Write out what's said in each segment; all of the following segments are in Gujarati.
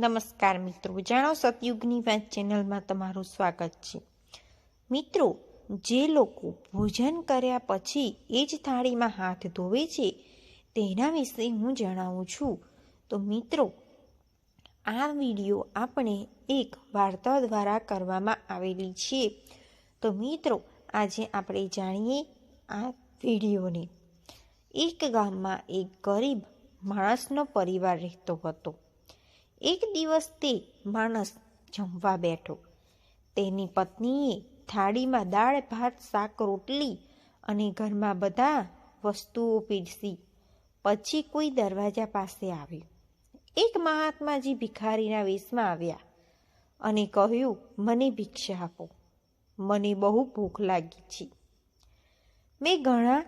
નમસ્કાર મિત્રો, જાણો સતયુગની વાત ચેનલમાં તમારું સ્વાગત છે. મિત્રો, જે લોકો ભોજન કર્યા પછી એ જ થાળીમાં હાથ ધોવે છે, તેના વિશે હું જણાવું છું. તો મિત્રો, આ વીડિયો આપણે એક વાર્તા દ્વારા કરવામાં આવેલી છે. તો મિત્રો, આજે આપણે જાણીએ આ વિડીયોને. એક ગામમાં એક ગરીબ માણસનો પરિવાર રહેતો હતો. એક દિવસ તે માણસ જમવા બેઠો. તેની પત્નીએ થાળીમાં દાળ, ભાત, શાક, રોટલી અને ઘરમાં બધા વસ્તુઓ પીરસી. પછી કોઈ દરવાજા પાસે આવ્યું. એક મહાત્માજી ભિખારીના વેશમાં આવ્યા અને કહ્યું, મને ભિક્ષા આપો. મને બહુ ભૂખ લાગી છે. મેં ઘણા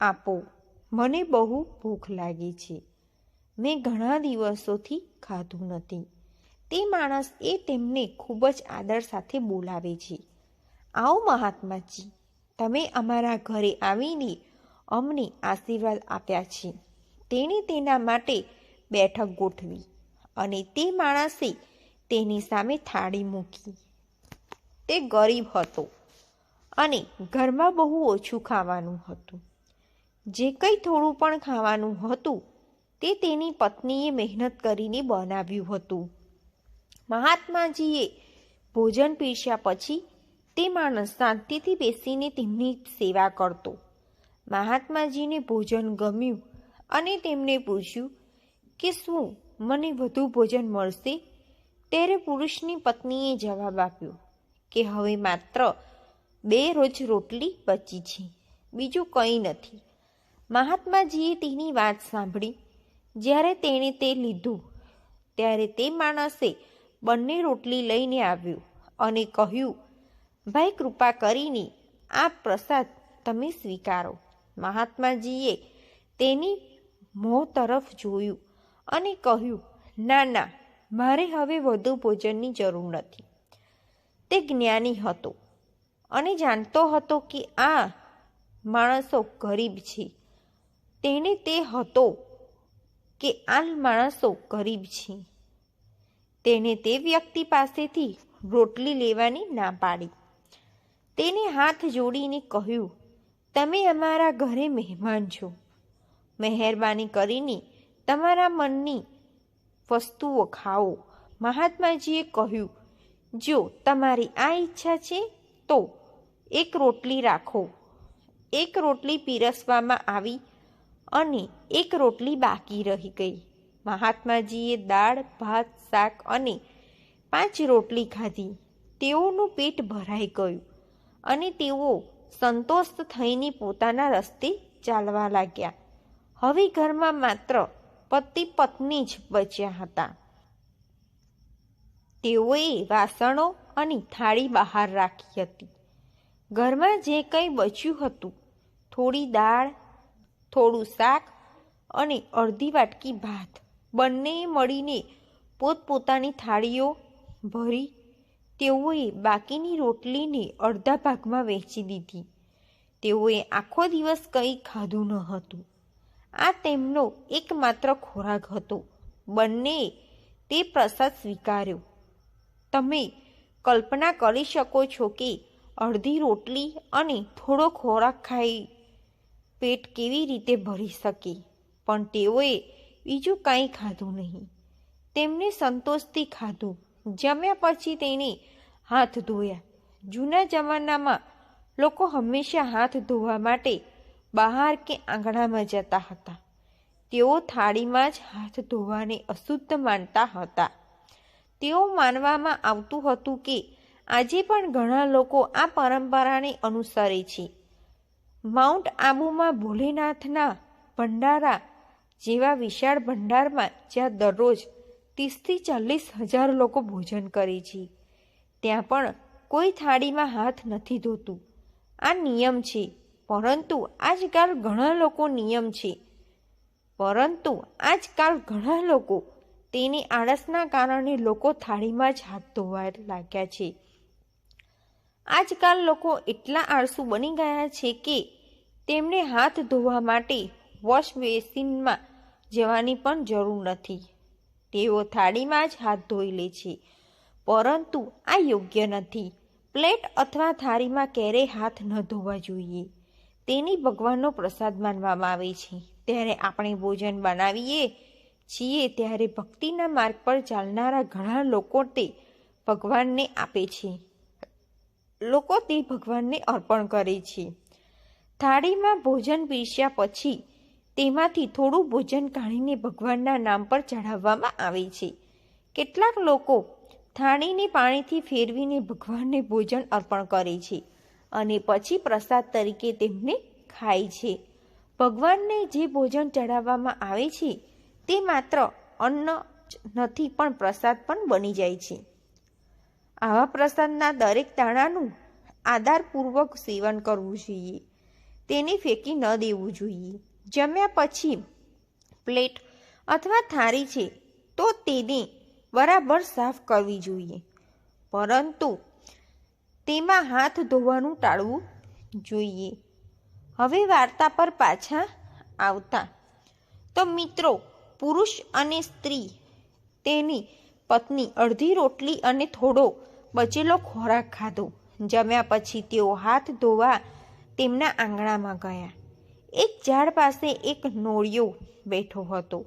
આપો. મને બહુ ભૂખ લાગી છે. મેં ઘણા દિવસોથી ખાધું નથી. તે માણસ એ તેમને ખૂબ જ આદર સાથે બોલાવે છે. આવો મહાત્માજી, તમે અમારા ઘરે આવીને અમને આશીર્વાદ આપ્યા છે. તેણે તેના માટે બેઠક ગોઠવી અને તે માણસે તેની સામે થાળી મૂકી. તે ગરીબ હતો અને ઘરમાં બહુ ઓછું ખાવાનું હતું. જે કંઈ થોડું પણ ખાવાનું હતું તે તેની પત્નીએ મહેનત કરીને બનાવ્યું હતું. મહાત્માજીએ ભોજન પીરસ્યા પછી તે માણસ શાંતિથી બેસીને તેમની સેવા કરતો. મહાત્માજીને ભોજન ગમ્યું અને તેમને પૂછ્યું કે શું મને વધુ ભોજન મળશે? ત્યારે પુરુષની પત્નીએ જવાબ આપ્યો કે હવે માત્ર બે રોજ રોટલી બચી છે, બીજું કંઈ નથી. મહાત્માજીએ તેની વાત સાંભળી જ્યારે તેણે તે લીધું, ત્યારે તે માણસે બંને રોટલી લઈને આવ્યું અને કહ્યું, ભાઈ, કૃપા કરીને આ પ્રસાદ તમે સ્વીકારો. મહાત્માજીએ તેની મોં તરફ જોયું અને કહ્યું, ના ના, મારે હવે વધુ ભોજનની જરૂર નથી. તે જ્ઞાની હતો અને જાણતો હતો કે આ માણસો ગરીબ છે. તેને તે હતો કે આ માણસો ગરીબ છે. તેને તે વ્યક્તિ પાસેથી રોટલી લેવાની ના પાડી. તેને હાથ જોડીને કહ્યું, તમે અમારા ઘરે મહેમાન છો. મહેરબાની કરીને તમારા મનની વસ્તુઓ ખાઓ. મહાત્માજીએ કહ્યું, જો તમારી આ ઈચ્છા છે, તો એક રોટલી રાખો. એક રોટલી પીરસવામાં આવી અને એક રોટલી બાકી રહી ગઈ. મહાત્માજીએ દાળ, ભાત, શાક અને પાંચ રોટલી ખાધી. તેઓનું પેટ ભરાઈ ગયું અને તેઓ સંતોષ થઈને પોતાના રસ્તે ચાલવા લાગ્યા. હવે ઘરમાં માત્ર પતિ પત્ની જ બચ્યા હતા. તેઓએ વાસણો અને થાળી બહાર રાખી હતી. ઘરમાં જે કંઈ બચ્યું હતું, થોડી દાળ થોડું શાક અને અડધી વાટકી ભાત. બંને મળીને પોતપોતાની થાળીઓ ભરી તેઓએ બાકીની રોટલીને અડધા ભાગમાં વહેંચી દીધી. તેઓએ આખો દિવસ કંઈ ખાધું ન હતું. આ તેમનો એકમાત્ર ખોરાક હતો. બંને તે પ્રસાદ સ્વીકાર્યો. તમે કલ્પના કરી શકો છો કે અડધી રોટલી અને થોડો ખોરાક ખાઈ પેટ કેવી રીતે ભરી શકે? પણ તેઓએ બીજું કાંઈ ખાધું નહીં. તેમને સંતોષથી ખાધું. જમ્યા પછી તેને હાથ ધોયા. જૂના જમાનામાં લોકો હંમેશા હાથ ધોવા માટે બહાર કે આંગણામાં જતા હતા. તેઓ થાળીમાં જ હાથ ધોવાને અશુદ્ધ માનતા હતા. તેઓ માનવામાં આવતું હતું કે આજે પણ ઘણા લોકો આ પરંપરાને અનુસરે છે. માઉન્ટ આબુમાં ભોલેનાથના ભંડારા જેવા વિશાળ ભંડારમાં જ્યાં દરરોજ ત્રીસથી ચાલીસ હજાર લોકો ભોજન કરે છે. ત્યાં પણ કોઈ થાળીમાં હાથ નથી ધોતું. આ નિયમ છે, પરંતુ આજકાલ ઘણા લોકો નિયમ છે. પરંતુ આજકાલ ઘણા લોકો તેની આળસના કારણે લોકો થાળીમાં જ હાથ ધોવા લાગ્યા છે. આજકાલ લોકો એટલા આળસુ બની ગયા છે કે તેમને હાથ ધોવા માટે વોશ બેસિનમાં જવાની પણ જરૂર નથી. તેઓ થાળીમાં જ હાથ ધોઈ લે છે. પરંતુ આ યોગ્ય નથી. પ્લેટ અથવા થાળીમાં ક્યારેય હાથ ન ધોવા જોઈએ. તેની ભગવાનનો પ્રસાદ માનવામાં આવે છે. ત્યારે આપણે ભોજન બનાવીએ છીએ ત્યારે ભક્તિના માર્ગ પર ચાલનારા ઘણા લોકો તે ભગવાનને આપે છે. લોકો તે ભગવાનને અર્પણ કરે છે. થાળીમાં ભોજન પીરસ્યા પછી તેમાંથી થોડું ભોજન કાઢીને ભગવાનના નામ પર ચઢાવવામાં આવે છે. કેટલાક લોકો થાળીને પાણીથી ફેરવીને ભગવાનને ભોજન અર્પણ કરે છે અને પછી પ્રસાદ તરીકે તેમને ખાય છે. ભગવાનને જે ભોજન ચઢાવવામાં આવે છે તે માત્ર અન્ન નથી પણ પ્રસાદ પણ બની જાય છે. આવા પ્રસંગના દરેક દાણાનું આધારપૂર્વક સેવન કરવું જોઈએ. તેને ફેંકી ન દેવું જોઈએ. જમ્યા પછી પ્લેટ અથવા થાળી છે તો તેને બરાબર સાફ કરવી જોઈએ. પરંતુ તેમાં હાથ ધોવાનું ટાળવું જોઈએ. હવે વાર્તા પર પાછા આવતા. તો મિત્રો, પુરુષ અને સ્ત્રી તેની પત્ની અડધી રોટલી અને થોડો બચેલો ખોરાક ખાધો. જમ્યા પછી તેઓ હાથ ધોવા તેમના આંગણામાં ગયા. એક ઝાડ પાસે એક નોળિયો બેઠો હતો.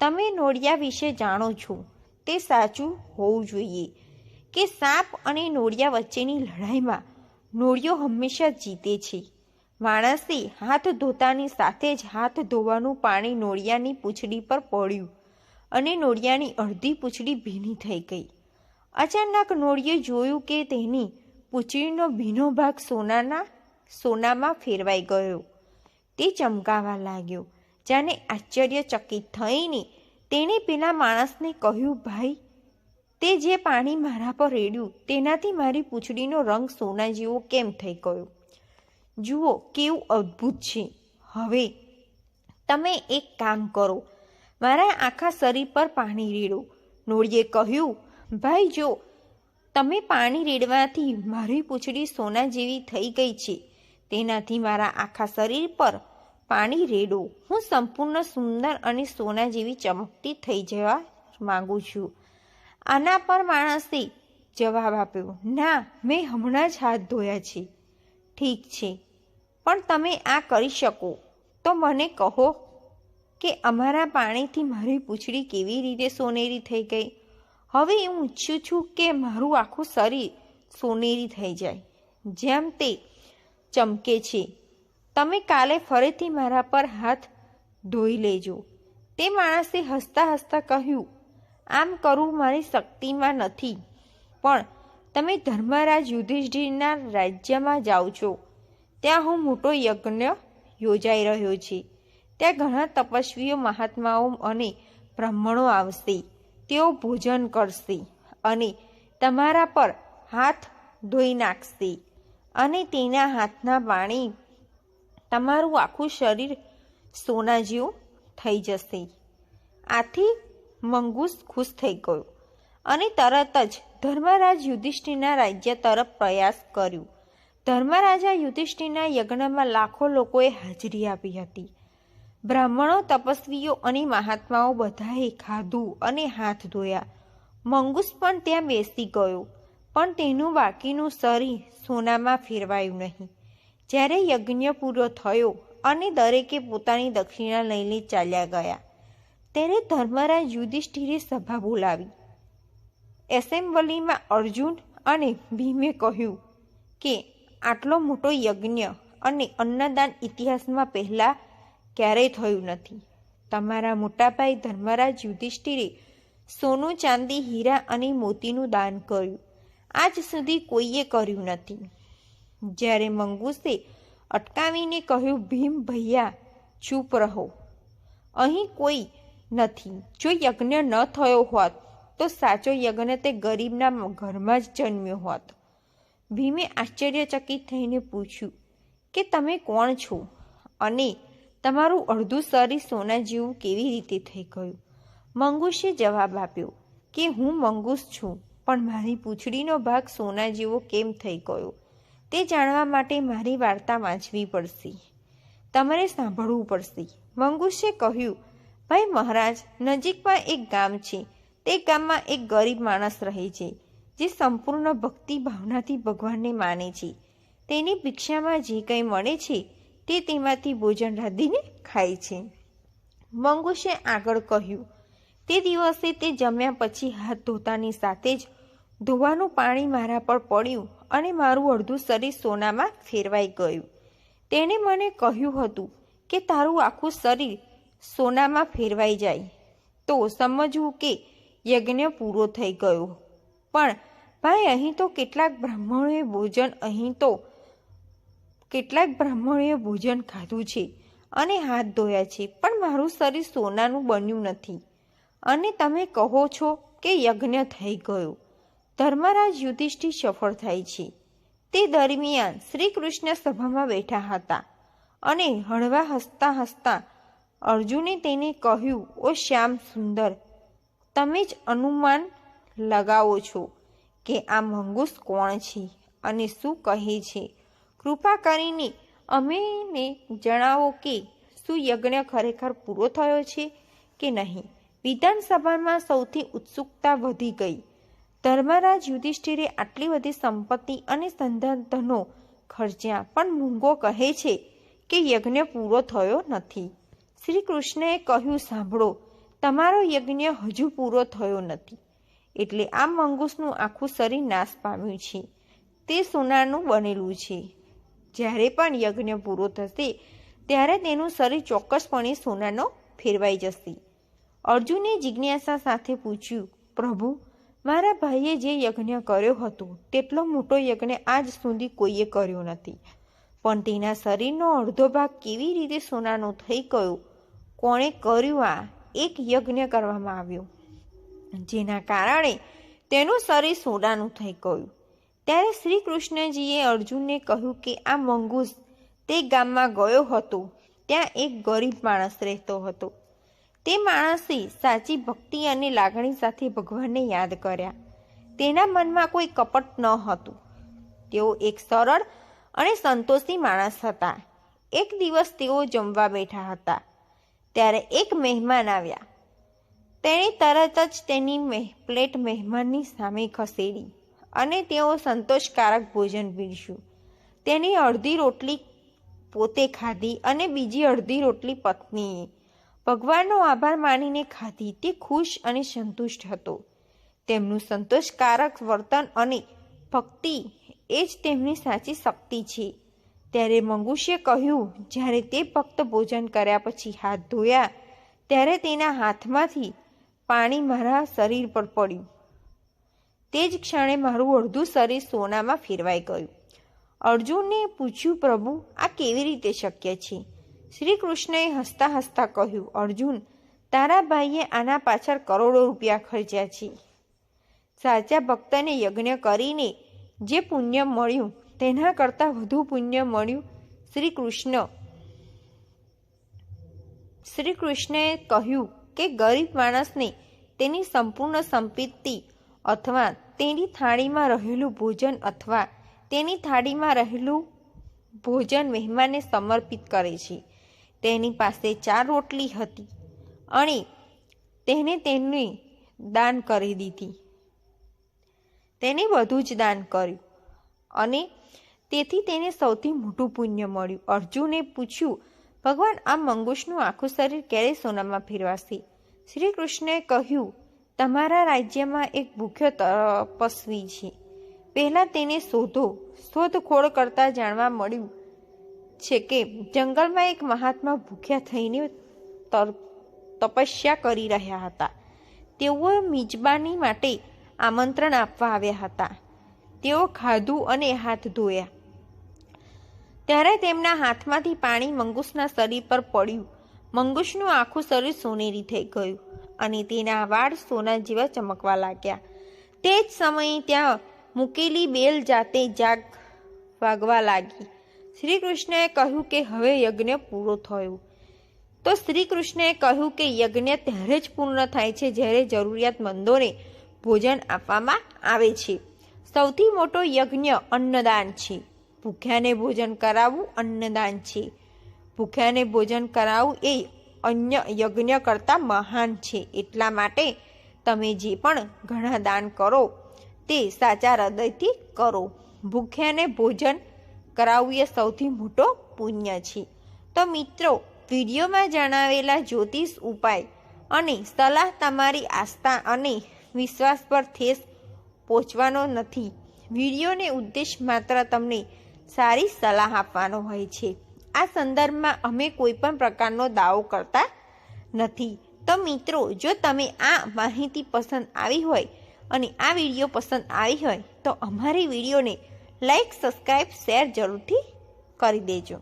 તમે નોળિયા વિશે જાણો છો? તે સાચું હોવું જોઈએ કે સાપ અને નોળિયા વચ્ચેની લડાઈમાં નોળિયો હંમેશા જીતે છે. માણસે હાથ ધોતાની સાથે જ હાથ ધોવાનું પાણી નોળિયાની પૂંછડી પર પડ્યું અને નોળિયાની અડધી પૂંછડી ભીની થઈ ગઈ. અચાનક નોળીએ જોયું કે તેની પૂંછડીનો ભીનો ભાગ સોનાના, સોનામાં ફેરવાઈ ગયો. તે ચમકાવા લાગ્યો, જાણે આશ્ચર્યચકિત થઈને તેણે પેલા માણસને કહ્યું, ભાઈ, તે જે પાણી મારા પર રેડ્યું, તેનાથી મારી પૂંછડીનો રંગ સોના જેવો કેમ થઈ ગયો? જુઓ, કેવું અદ્ભુત છે. હવે તમે એક કામ કરો, મારા આખા શરીર પર પાણી રેડો. નોળીએ કહ્યું ભાઈ, જો તમે પાણી રેડવાથી મારી પૂંછડી સોના જેવી થઈ ગઈ છે, તેનાથી મારા આખા શરીર પર પાણી રેડો. હું સંપૂર્ણ સુંદર અને સોના જેવી ચમકતી થઈ જવા માંગુ છું. આના પર માણસે જવાબ આપ્યો, ના, મેં હમણાં જ હાથ ધોયા છે. ઠીક છે, પણ તમે આ કરી શકો. તો મને કહો કે અમારા પાણીથી મારી પૂંછડી કેવી રીતે સોનેરી થઈ ગઈ? હવે હું ઈચ્છું છું કે મારું આખું શરીર સોનેરી થઈ જાય. જેમ તે ચમકે છે. તમે કાલે ફરીથી મારા પર હાથ ધોઈ લેજો. તે માણસે હસતા હસતા કહ્યું, આમ કરવું મારી શક્તિમાં નથી. પણ તમે ધર્મરાજ યુધિષ્ઠિરના રાજ્યમાં જાઓ છો. ત્યાં હું મોટો યજ્ઞ યોજાઈ રહ્યો છે. ત્યાં ઘણા તપસ્વીઓ, મહાત્માઓ અને બ્રાહ્મણો આવશે. તેઓ ભોજન કરશે અને તમારા પર હાથ ધોઈ નાખશે અને તેના હાથના પાણી તમારું આખું શરીર સોના જેવું થઈ જશે. આથી મંગુસ ખુશ થઈ ગયો અને તરત જ ધર્મરાજ યુધિષ્ઠિરના રાજ્ય તરફ પ્રયાસ કર્યો. ધર્મરાજા યુધિષ્ઠિરના યજ્ઞમાં લાખો લોકોએ હાજરી આપી હતી. બ્રાહ્મણો, તપસ્વીઓ અને મહાત્માઓ બધાએ ખાધું અને હાથ ધોયા. મંગૂસ પણ ત્યાં બેસી ગયો, પણ તેનું બાકીનું શરીર સોનામાં ફેરવાયું નહીં. જ્યારે યજ્ઞ પૂરો થયો અને દરેકે પોતાની દક્ષિણા લઈને ચાલ્યા ગયા, ત્યારે ધર્મરાજ યુધિષ્ઠિરે સભા બોલાવી. એસેમ્બલીમાં અર્જુન અને ભીમે કહ્યું કે, આટલો મોટો યજ્ઞ અને અન્નદાન ઇતિહાસમાં પહેલાં ક્યારેય થયું નથી. તમારા મોટાભાઈ ધર્મરાજ યુધિષ્ઠિરે સોનું, ચાંદી, હીરા અને મોતીનું દાન કર્યું. આજ સુધી કોઈએ કર્યું નથી. જ્યારે મંગૂસે અટકાવીને કહ્યું, ભીમ ભૈયા, ચૂપ રહો. અહીં કોઈ નથી. જો યજ્ઞ ન થયો હોત, તો સાચો યજ્ઞ તે ગરીબના ઘરમાં જ જન્મ્યો હોત. ભીમે આશ્ચર્યચકિત થઈને પૂછ્યું, કે તમે કોણ છો? અને તમારું અડધું શરીર સોના જેવું કેવી રીતે થઈ ગયું? મંગુશે જવાબ આપ્યો કે, હું મંગૂસ છું, પણ મારી પૂંછડીનો ભાગ સોના જેવો કેમ થઈ ગયો? તે જાણવા માટે મારી વાર્તા વાંચવી પડશે. તમારે સાંભળવું પડશે. મંગૂસે કહ્યું, ભાઈ મહારાજ, નજીકમાં એક ગામ છે. તે ગામમાં એક ગરીબ માણસ રહે છે, જે સંપૂર્ણ ભક્તિ ભાવનાથી ભગવાનને માને છે. તેની ભિક્ષામાં જે કંઈ મળે છે તે તેમાંથી ભોજન રાંધીને ખાય છે. મંગુશે આગળ કહ્યું, તે દિવસે તે જમ્યા પછી હાથ ધોતાની સાથે જ ધોવાનું પાણી મારા પર પડ્યું અને મારું અડધું શરીર સોનામાં ફેરવાઈ ગયું. તેણે મને કહ્યું હતું કે તારું આખું શરીર સોનામાં ફેરવાઈ જાય. તો સમજવું કે યજ્ઞ પૂરો થઈ ગયો. પણ ભાઈ, અહીં તો કેટલાક બ્રાહ્મણોએ ભોજન અહીં તો કેટલાક બ્રાહ્મણોએ ભોજન ખાધું છે અને હાથ ધોયા છે, પણ મારું શરીર સોનાનું બન્યું નથી. અને તમે કહો છો કે યજ્ઞ થઈ ગયો. ધર્મરાજ યુધિષ્ઠિર સફળ થાય છે. તે દરમિયાન શ્રી કૃષ્ણ સભામાં બેઠા હતા અને હળવા હસતા હસતા અર્જુને તેને કહ્યું, ઓ શ્યામ સુંદર, તમે જ અનુમાન લગાવો છો કે આ મંગુસ કોણ છે અને શું કહે છે? કૃપા કરીને અમેને જણાવો કે શું યજ્ઞ ખરેખર પૂરો થયો છે કે નહીં? વિધાનસભામાં સૌથી ઉત્સુકતા વધી ગઈ. ધર્મરાજ યુધિષ્ઠિરે આટલી બધી સંપત્તિ અને સંસાધનો ખર્ચ્યા પણ મૂંગો કહે છે કે યજ્ઞ પૂરો થયો નથી. શ્રી કૃષ્ણએ કહ્યું, સાંભળો, તમારો યજ્ઞ હજુ પૂરો થયો નથી. એટલે આ મંગૂસનું આખું શરીર નાશ પામ્યું છે. તે સોનાનું બનેલું છે. જ્યારે પણ યજ્ઞ પૂરો થશે, ત્યારે તેનું શરીર ચોક્કસપણે સોનાનો ફેરવાઈ જશે. અર્જુને જિજ્ઞાસા સાથે પૂછ્યું, પ્રભુ, મારા ભાઈએ જે યજ્ઞ કર્યો હતો, તેટલો મોટો યજ્ઞ આજ સુધી કોઈએ કર્યો નથી. પણ તેના શરીરનો અડધો ભાગ કેવી રીતે સોનાનો થઈ ગયો? કોણે કર્યું આ? એક યજ્ઞ કરવામાં આવ્યો, જેના કારણે તેનું શરીર સોનાનું થઈ ગયું. ત્યારે શ્રી કૃષ્ણજીએ અર્જુનને કહ્યું કે આ મંગૂસ તે ગામમાં ગયો હતો. ત્યાં એક ગરીબ માણસ રહેતો હતો. તે માણસે સાચી ભક્તિ અને લાગણી સાથે ભગવાનને યાદ કર્યા. તેના મનમાં કોઈ કપટ ન હતું. તેઓ એક સરળ અને સંતોષી માણસ હતા. એક દિવસ તેઓ જમવા બેઠા હતા. ત્યારે એક મહેમાન આવ્યા. તેણે તરત જ તેની પ્લેટ મહેમાનની સામે ખસેડી. અને તેઓ સંતોષકારક ભોજન પીરસ્યું તેની અડધી રોટલી પોતે ખાધી અને બીજી અડધી રોટલી પત્નીએ. ભગવાનનો આભાર માનીને ખાધી. તે ખુશ અને સંતુષ્ટ હતો. તેમનું સંતોષકારક વર્તન અને ભક્તિ એ જ તેમની સાચી શક્તિ છે. ત્યારે મંગુશે કહ્યું, જ્યારે તે ભક્ત ભોજન કર્યા પછી હાથ ધોયા, ત્યારે તેના હાથમાંથી પાણી મારા શરીર પર પડ્યું. તે જ ક્ષણે મારું અડધું શરીર સોનામાં ફેરવાઈ ગયું. અર્જુનને પૂછ્યું, પ્રભુ, આ કેવી રીતે શક્ય છે? શ્રી કૃષ્ણએ હસતા હસતા કહ્યું, અર્જુન, તારા ભાઈએ આના પાછળ કરોડો રૂપિયા ખર્ચ્યા છે. સાચા ભક્તને યજ્ઞ કરીને જે પુણ્ય મળ્યું, તેના કરતાં વધુ પુણ્ય મળ્યું. શ્રી કૃષ્ણ શ્રી કૃષ્ણએ કહ્યું કે ગરીબ માણસને તેની સંપૂર્ણ સંપત્તિ અથવા તેની થાળીમાં રહેલું ભોજન અથવા તેની થાળીમાં રહેલું ભોજન મહેમાનને સમર્પિત કરે છે. તેની પાસે ચાર રોટલી હતી અને તેને તેને દાન કરી દીધી. તેને બધું જ દાન કર્યું અને તેથી તેને સૌથી મોટું પુણ્ય મળ્યું. અર્જુને પૂછ્યું, ભગવાન, આ મંગુશનું આખું શરીર ક્યારે સોનામાં ફેરવાશે? શ્રી કૃષ્ણએ કહ્યું તમારા રાજ્યમાં એક ભૂખ્યો તપસ્વી છે. પહેલાં તેને શોધો. શોધખોળ કરતાં જાણવા મળ્યું છે કે જંગલમાં એક મહાત્મા ભૂખ્યા થઈને તપસ્યા કરી રહ્યા હતા. તેઓ મિજબાની માટે આમંત્રણ આપવા આવ્યા હતા. તેઓ ખાધું અને હાથ ધોયા. ત્યારે તેમના હાથમાંથી પાણી મંગુસના શરીર પર પડ્યું. મંગુસનું આખું શરીર સોનેરી થઈ ગયું. અને તેના વાળ સોના જેવા ચમકવા લાગ્યા. તે જ સમયે ત્યાં મૂકેલી બેલ જાતે જાગ વાગવા લાગી. શ્રી કૃષ્ણએ કહ્યું કે હવે યજ્ઞ પૂરો થયો. તો શ્રી કૃષ્ણએ કહ્યું કે યજ્ઞ ત્યારે જ પૂર્ણ થાય છે જ્યારે જરૂરિયાતમંદોને ભોજન આપવામાં આવે છે. સૌથી મોટો યજ્ઞ અન્નદાન છે. ભૂખ્યાને ભોજન કરાવવું અન્નદાન છે. ભૂખ્યાને ભોજન કરાવવું એ અન્ય યજ્ઞ કરતાં મહાન છે. એટલા માટે તમે જે પણ ઘણા દાન કરો, તે સાચા હૃદયથી કરો. ભૂખ્યાને ભોજન કરાવવું એ સૌથી મોટો પુણ્ય છે. તો મિત્રો, વિડીયોમાં જણાવેલા જ્યોતિષ ઉપાય અને સલાહ તમારી આસ્થા અને વિશ્વાસ પર ઠેસ પહોંચવાનો નથી. વિડીયોને ઉદ્દેશ માત્ર તમને સારી સલાહ આપવાનો હોય છે. આ સંદર્ભમાં અમે કોઈ પણ પ્રકારનો દાવો કરતા નથી. તો મિત્રો, જો તમે આ માહિતી પસંદ આવી હોય અને આ વીડિયો પસંદ આવી હોય, તો અમારી વિડીયોને લાઈક સબસ્ક્રાઈબ શેર જરૂરથી કરી દેજો.